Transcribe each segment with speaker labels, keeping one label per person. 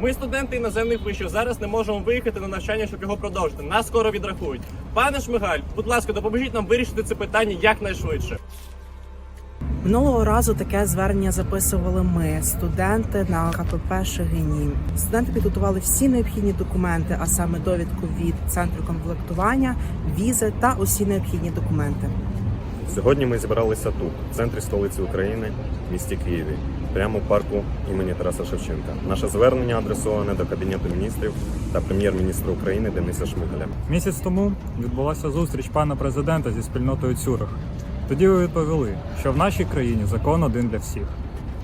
Speaker 1: Ми студенти іноземних вишів. Зараз не можемо виїхати на навчання, щоб його продовжити. Нас скоро відрахують. Пане Шмигаль, будь ласка, допоможіть нам вирішити це питання якнайшвидше.
Speaker 2: Минулого разу таке звернення записували ми, студенти на КПП Шегині. Студенти підготували всі необхідні документи, а саме довідку від центру комплектування, візи та усі необхідні документи.
Speaker 3: Сьогодні ми зібралися тут, в центрі столиці України, в місті Києві, прямо в парку імені Тараса Шевченка. Наше звернення адресоване до Кабінету міністрів та прем'єр-міністра України Дениса Шмигаля.
Speaker 4: Місяць тому відбулася зустріч пана президента зі спільнотою Цюрих. Тоді ви відповіли, що в нашій країні закон один для всіх.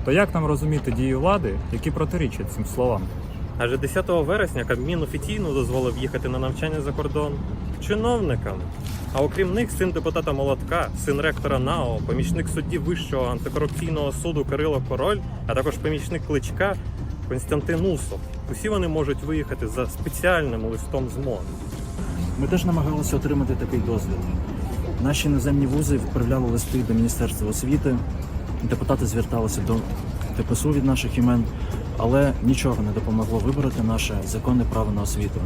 Speaker 4: То як нам розуміти дії влади, які протирічать цим словам?
Speaker 5: Адже 10 вересня Кабмін офіційно дозволив їхати на навчання за кордон чиновникам. А окрім них, син депутата Молотка, син ректора НАО, помічник судді Вищого антикорупційного суду Кирило Король, а також помічник кличка Константин Усов. Усі вони можуть виїхати за спеціальним листом з МОН.
Speaker 6: Ми теж намагалися отримати такий дозвіл. Наші іноземні вузи відправляли листи до Міністерства освіти, депутати зверталися до ТПСУ від наших імен, але нічого не допомогло вибороти наше законне право на освіту.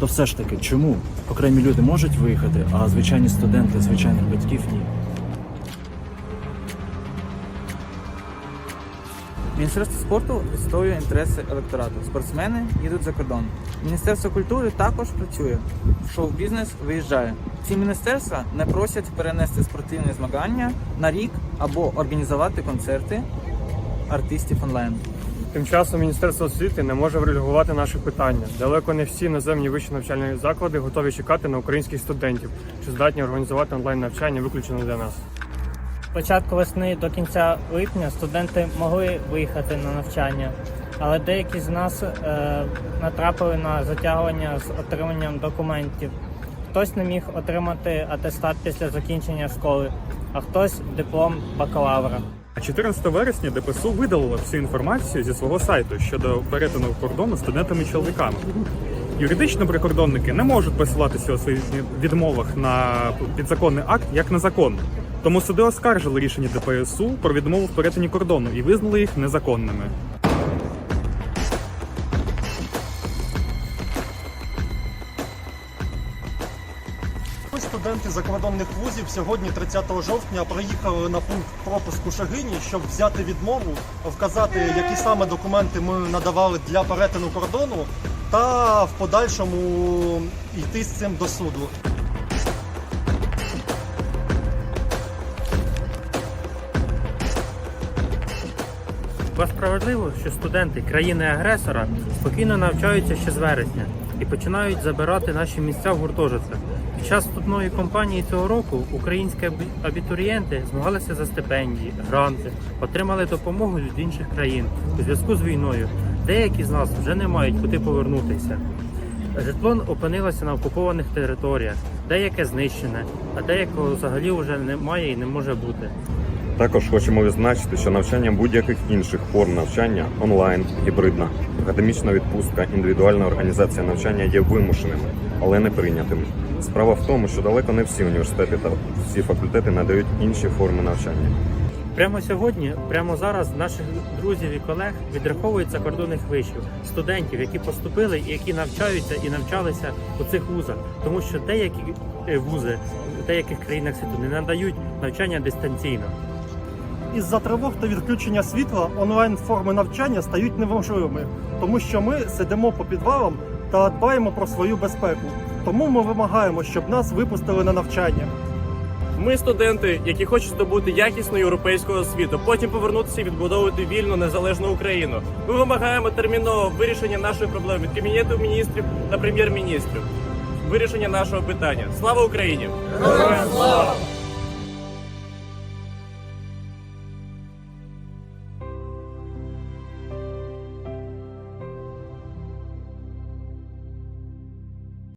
Speaker 6: То все ж таки, чому окремі люди можуть виїхати, а звичайні студенти звичайних батьків ні?
Speaker 7: Міністерство спорту відстоює інтереси електорату. Спортсмени їдуть за кордон. Міністерство культури також працює. Шоу-бізнес виїжджає. Ці міністерства не просять перенести спортивні змагання на рік або організувати концерти артистів онлайн.
Speaker 8: Тим часом Міністерство освіти не може врегулювати наші питання. Далеко не всі іноземні вищі навчальні заклади готові чекати на українських студентів, що здатні організувати онлайн навчання виключно для нас.
Speaker 9: З початку весни до кінця липня студенти могли виїхати на навчання, але деякі з нас е, натрапили на затягування з отриманням документів. Хтось не міг отримати атестат після закінчення школи, а хтось диплом бакалавра.
Speaker 4: А 14 вересня ДПСУ видалило всю інформацію зі свого сайту щодо перетину кордону студентами-чоловіками. Юридично прикордонники не можуть посилатися у своїх відмовах на підзаконний акт як на закон. Тому суди оскаржили рішення ДПСУ про відмову в перетині кордону і визнали їх незаконними.
Speaker 10: Студенти закордонних вузів, сьогодні, 30 жовтня, приїхали на пункт пропуску Шагині, щоб взяти відмову, вказати, які саме документи ми надавали для перетину кордону, та в подальшому йти з цим до суду.
Speaker 5: Бо справедливо, що студенти країни-агресора спокійно навчаються ще з вересня і починають забирати наші місця в гуртожитках. Під час вступної кампанії цього року українські абітурієнти змагалися за стипендії, гранти, отримали допомогу від інших країн у зв'язку з війною. Деякі з нас вже не мають куди повернутися. Житло опинилося на окупованих територіях, деяке знищене, а деякого взагалі вже немає і не може бути.
Speaker 3: Також хочемо відзначити, що навчання будь-яких інших форм навчання онлайн, гібридна, академічна відпустка, індивідуальна організація навчання є вимушеними, але не прийнятими. Справа в тому, що далеко не всі університети та всі факультети надають інші форми навчання.
Speaker 5: Прямо сьогодні, прямо зараз, наших друзів і колег відраховують закордонних вишів, студентів, які поступили і які навчаються і навчалися у цих вузах, тому що деякі е, вузи в деяких країнах світу не надають навчання дистанційно.
Speaker 10: Із-за тривог та відключення світла онлайн форми навчання стають неможливими, тому що ми сидимо по підвалам та дбаємо про свою безпеку. Тому ми вимагаємо, щоб нас випустили на навчання.
Speaker 1: Ми студенти, які хочуть здобути якісну європейську освіту, потім повернутися і відбудовувати вільну незалежну Україну. Ми вимагаємо термінового вирішення нашої проблеми від кабінету міністрів та прем'єр-міністрів. Вирішення нашого питання. Слава Україні!
Speaker 9: Слава!